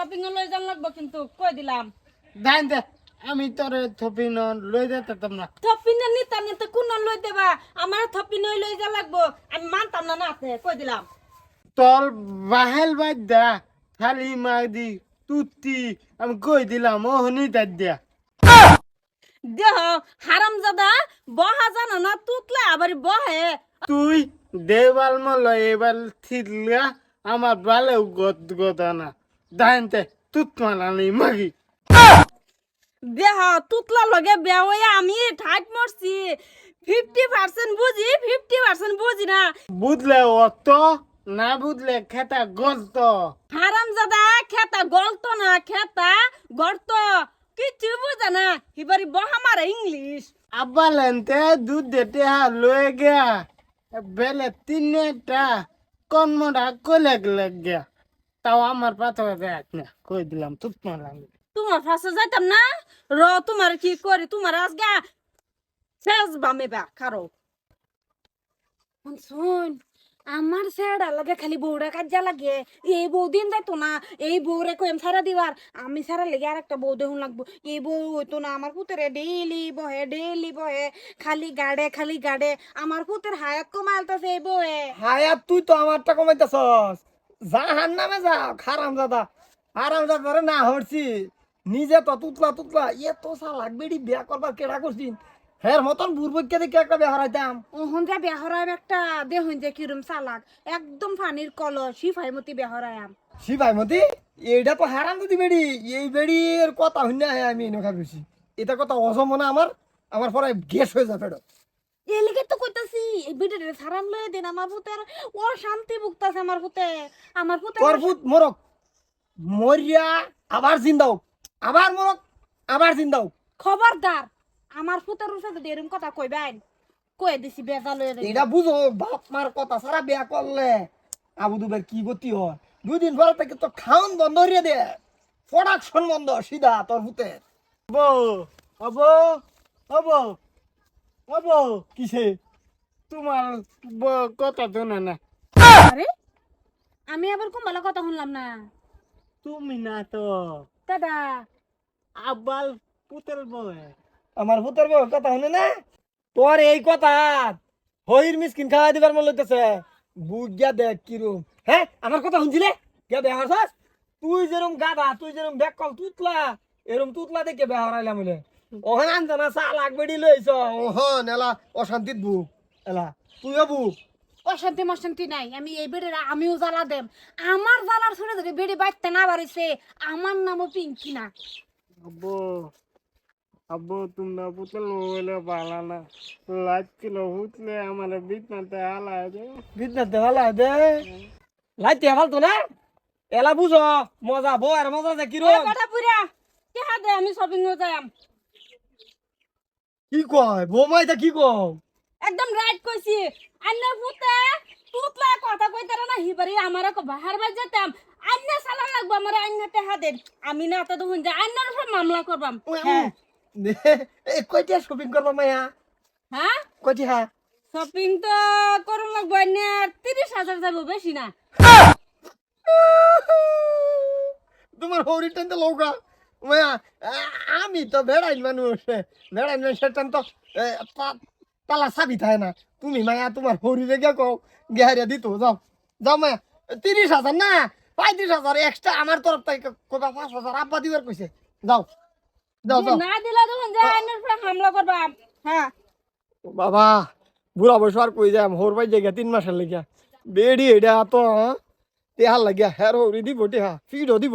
Shopping লই যান লাগবো কিন্তু কই দিলাম? দেন দে আমি তোরে থপি ন লই যেতে তোমরা থপিনে নিতাম না তো কোন লই দেবা? আমার থপিনে লই যা লাগবো। আমি মানতাম না না কই দিলাম? তল বাহেল বাদ দা খালি মাগদি তুতি আমি কই দিলাম ও হনি তার দিয়া দেহ হারাম জাদা বহা জানা না তুতলে আবার বহে। তুই দেবাল মল এবার থিতলা আমার বালে গত গত না দাইনতে তুত মালানি মাগি। দেহ তুতলা লগে বেয়া হয়ে আমি ঠাট মরছি। ফিফটি পার্সেন্ট বুঝি ফিফটি পার্সেন্ট বুঝি না। বুঝলে অত না বুঝলে খেতা গলত। হারাম জাদা খেতা গলত না খেতা গর্ত। কিচ্ছু বুঝে না হিবারি বহা মারে ইংলিশ। আব্বা লেনতে দুধ হা লয়ে গিয়া। বেলে তিনটা কর্মটা কলে লাগ গিয়া। তাও আমার পাথর দেখ না কই দিলাম তোমার ফাঁসে যাইতাম না? র তোমার কি করি? তোমার আজগা শেষ বামে বা কারও শুন আমার লাগে খালি বউরা কাজা লাগে। এই বউ দিন যাইতো না এই বউরে কইম সারা দিবার। আমি সারা লেগে আর একটা বউ দেখুন লাগবো। এই বউ হইতো না আমার পুতেরে ডেইলি বহে ডেইলি বহে। খালি গাড়ে খালি গাড়ে। আমার পুতের হায়াত কমালতাছে এই বউয়ে। হায়াত তুই তো আমারটা কমাইতেছস। জাহান নামে যা খারাম দাদা আরাম দাদারে না হরছি। নিজে তো তুতলা তুতলা। ইয়ে তো সালাক বেড়ি বিয়া করবার কেডা করছিন? হের মতন বুড়বইকে দেখে একটা বিয়া হারাইতাম ওহন যা বেহরাম একটা দেহুন যে কিরম চালাক। একদম পানির কলস সিফাই মতি বেহরায়াম সি ভাই মতি এইটা তো হারাম দিদি বেড়ি। এই বেড়ির কথা হইনা আমি এনেকা করছি এটা কথা অসম না আমার। আমার পরে গ্যাস হয়ে যাবে ফেরত এলিগে তো কইতাছি এই বিটের সারাম লয়ে দিন আমার পুতের ও শান্তি ভুগতাছে আমার পুতে আমার পুতে তোর ভূত মরক। মরিয়া আবার জিন্দাও আবার মরক আবার জিন্দাও খবরদার আমার পুতের সাথে যদি এরকম কথা কইবেন কই দিছি বেজা লয়ে দিন এটা বুঝো বাপ মার কথা সারা বিয়া করলে। আবু দুবের কি গতি হয়? দুদিন পরে থেকে তো খাউন বন্ধ হইয়া দে। প্রোডাকশন বন্ধ সিধা তোর ভূতে বউ অব অব অব কিসে? তোমার কথা তো না। আরে আমি আবার কুম্বালা কথা শুনলাম না। তুমি না তো। দাদা। আব্বাল পুতেল বয় আমার ভূতের বউ কথা শুনে না? তোর এই কথা হইর মিসকিন খাওয়া দিবার মন লইতেছে। বুঝিয়া দেখ কিরম। হ্যাঁ আমার কথা শুনছিলে? কে বেহার তুই যেরম গাধা তুই যেরম বেক কল তুতলা এরম তুতলা দেখে বেহার আইলাম বলে ওখান আনজানা চা লাগবেড়ি লইছ ওহন এলা অশান্তিত বুক এলা তুইও বুক অশান্তি মশান্তি নাই। আমি এই বেড়ে আমিও জ্বালা দেম। আমার জ্বালার শুনে যদি বেড়ে বাইতে না বাড়িছে আমার নামও পিঙ্কি না। আব্বু আব্বু তোমরা পুতেল বলে পালা না। লাগছিল হুতলে আমার বিছনাতে হালা দে। বিদ্যা দেওয়ালা দে। লাইতে ফালতো না? এলা বুঝো মজা বউ আর মজা যে কিরম কথা পুরা কে দে আমি শপিং এ যাইম কি কয়? বৌমাইটা কি কয় একদম রাইট কইছি। আন্না ফুতে তুতলা কথা কইতারা না হিবারি আমার কো বাহার বাজ যেতাম। আন্না সালান লাগবো আমার আন্না টেহা দেন। আমি না তো দেখুন যে আন্নার উপর মামলা করবাম। হ্যাঁ। এই কয়টা শপিং করবা মায়া? হ্যাঁ? কয়টি হা শপিং তো করুন লাগবো আন্না তিরিশ হাজার যাব বেশি না। তোমার হরির টাইম তো লৌকা আমি তো বেড়াইল মানুষ বেড়াইল টাইম তো তালা চাবি থাকে না। তুমি মায়া তোমার হরিরে গিয়া কও গেহারিয়া দিত যাও যাও মায়া তিরিশ হাজার না পঁয়ত্রিশ হাজার এক্সট্রা আমার তরফ থেকে কোথা পাঁচ হাজার আব্বা দিবার কইছে যাও যাও যাও। না দিলে দেখুন যে আন্নার উপর হামলা করবাম হ্যাঁ। বাবা বুড়া বয়স আর কই যাম হোর পাই জায়গা তিন মাসের লেগিয়া। বেড়ি এটা তো? তেহার লাগিয়া হের হরি দিব টেহা ফিডও দিব।